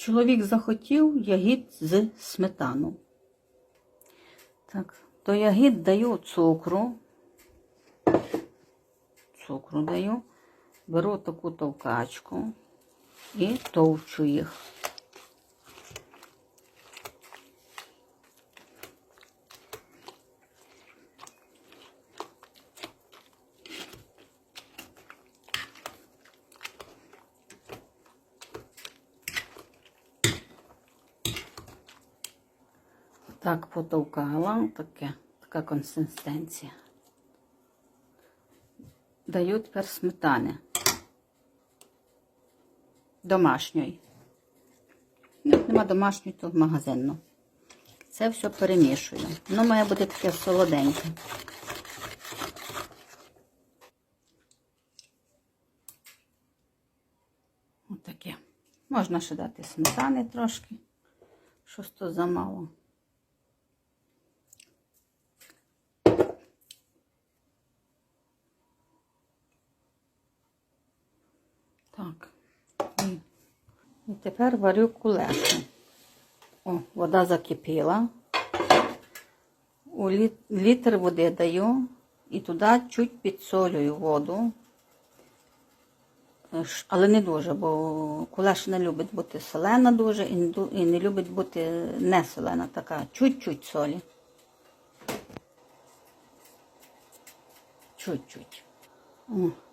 Чоловік захотів ягід з сметану. Так, до ягід даю цукру. Цукру даю. Беру таку товкачку і товчу їх. Так потовкала, таке, така консистенція. Даю тепер сметани. Домашньої. Як нема домашньої, то магазинну. Це все перемішую. Воно має бути таке солоденьке. Отаке. Можна ще дати сметани трошки. Щось то замало. Так. І, тепер варю кулешу. О, вода закипіла. У літ, літр води даю і туди чуть підсолюю воду. Е, Але не дуже, бо кулеша не любить бути солена дуже і не, любить бути не солена така. Чуть-чуть солі. Чуть-чуть.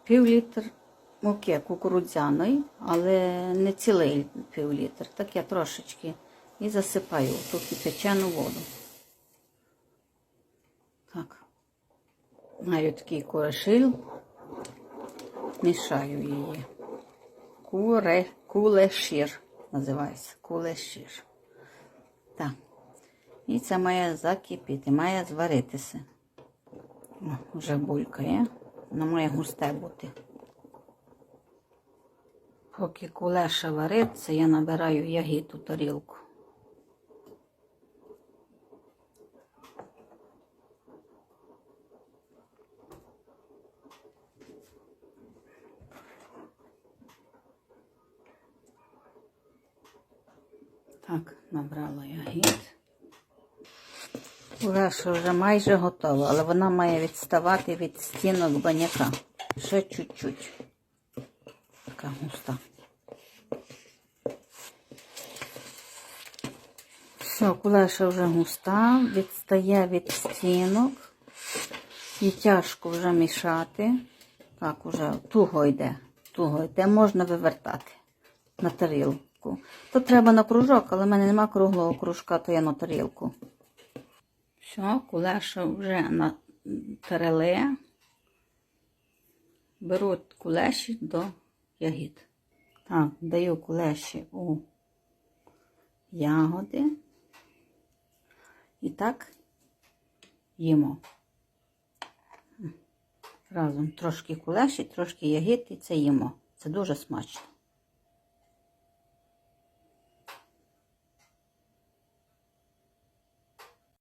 Пів літр муки кукурудзяної, але не цілий пів літр, таке трошечки. І засипаю ту кипячену воду. Так. Маю такий курешиль, мішаю її. Куре, кулешір називається. Кулешір. Так. І це має закипіти, має зваритися. О, вже булькає. Воно має густе бути. Поки кулеша вариться, я набираю ягід у тарілку. Так, набрала ягід. Кулеша вже майже готова, але вона має відставати від стінок баняка. Ще чуть-чуть. Така густа. Все, кулеша вже густа, відстає від стінок. І тяжко вже мішати. Так, уже туго йде. Туго йде, можна вивертати на тарілку. То треба на кружок, але в мене нема круглого кружка, то я на тарілку. Все, кулеша вже на перели. Беру кулеші до ягід. Так, даю кулеші у ягоди. І так їмо. Разом трошки кулеші, трошки ягід і це їмо. Це дуже смачно.